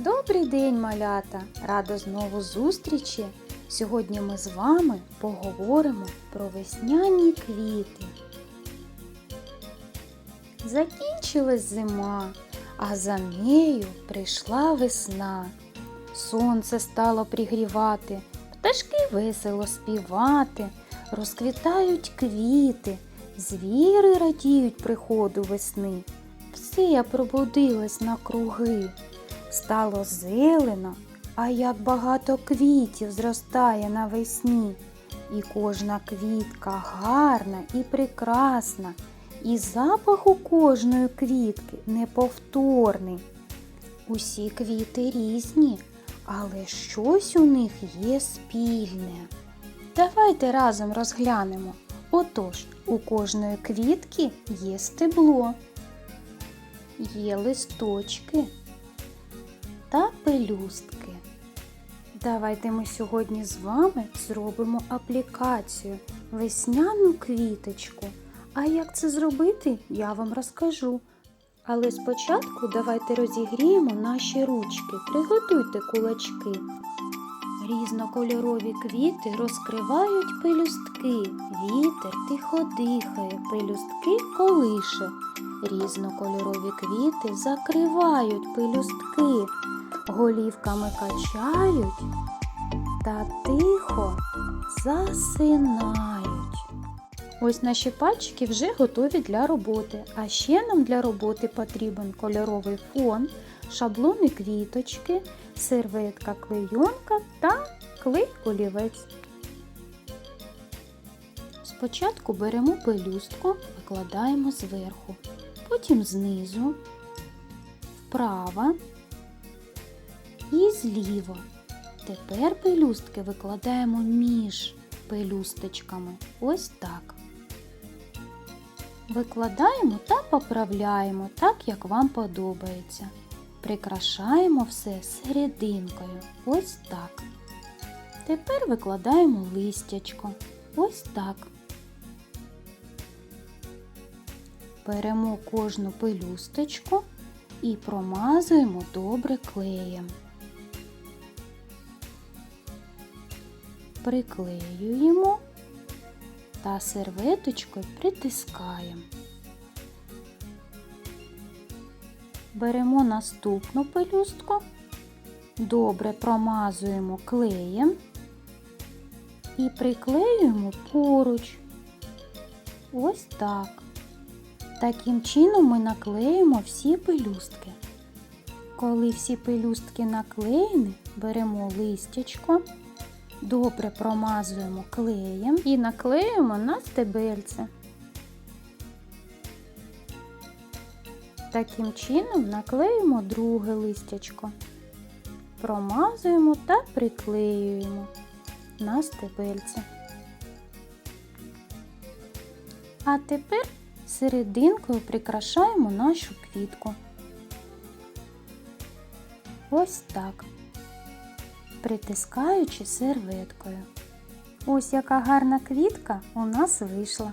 Добрий день, малята! Рада знову зустрічі! Сьогодні ми з вами поговоримо про весняні квіти. Закінчилась зима, а за нею прийшла весна. Сонце стало пригрівати, пташки весело співати, розквітають квіти, звіри радіють приходу весни. Все пробудилось на круги. Стало зелено, а як багато квітів зростає навесні. І кожна квітка гарна і прекрасна, і запах у кожної квітки неповторний. Усі квіти різні, але щось у них є спільне. Давайте разом розглянемо. Отож, у кожної квітки є стебло, є листочки та пелюстки. Давайте ми сьогодні з вами зробимо аплікацію весняну квіточку. А як це зробити, я вам розкажу. Але спочатку давайте розігріємо наші ручки, приготуйте кулачки. Різнокольорові квіти розкривають пелюстки, вітер тихо дихає, пелюстки колише. Різнокольорові квіти закривають пелюстки, голівками качають та тихо засинають. Ось наші пальчики вже готові для роботи. А ще нам для роботи потрібен кольоровий фон, шаблони квіточки, серветка клейонка та клей олівець. Спочатку беремо пелюстку, викладаємо зверху, потім знизу, вправо і зліва. Тепер пелюстки викладаємо між пелюсточками. Ось так. Викладаємо та поправляємо так, як вам подобається. Прикрашаємо все серединкою. Ось так. Тепер викладаємо листячко. Ось так. Беремо кожну пелюсточку і промазуємо добре клеєм. Приклеюємо та серветочкою притискаємо. Беремо наступну пелюстку, добре промазуємо клеєм і приклеюємо поруч. Ось так. Таким чином ми наклеїмо всі пелюстки. Коли всі пелюстки наклеєні, беремо листячко, добре промазуємо клеєм і наклеюємо на стебельце. Таким чином наклеїмо друге листячко, промазуємо та приклеюємо на стебельце. А тепер серединкою прикрашаємо нашу квітку. Ось так, притискаючи серветкою. Ось яка гарна квітка у нас вийшла.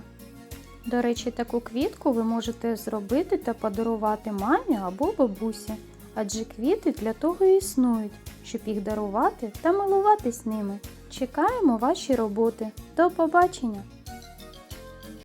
До речі, таку квітку ви можете зробити та подарувати мамі або бабусі, адже квіти для того і існують, щоб їх дарувати та милуватись ними. Чекаємо ваші роботи. До побачення!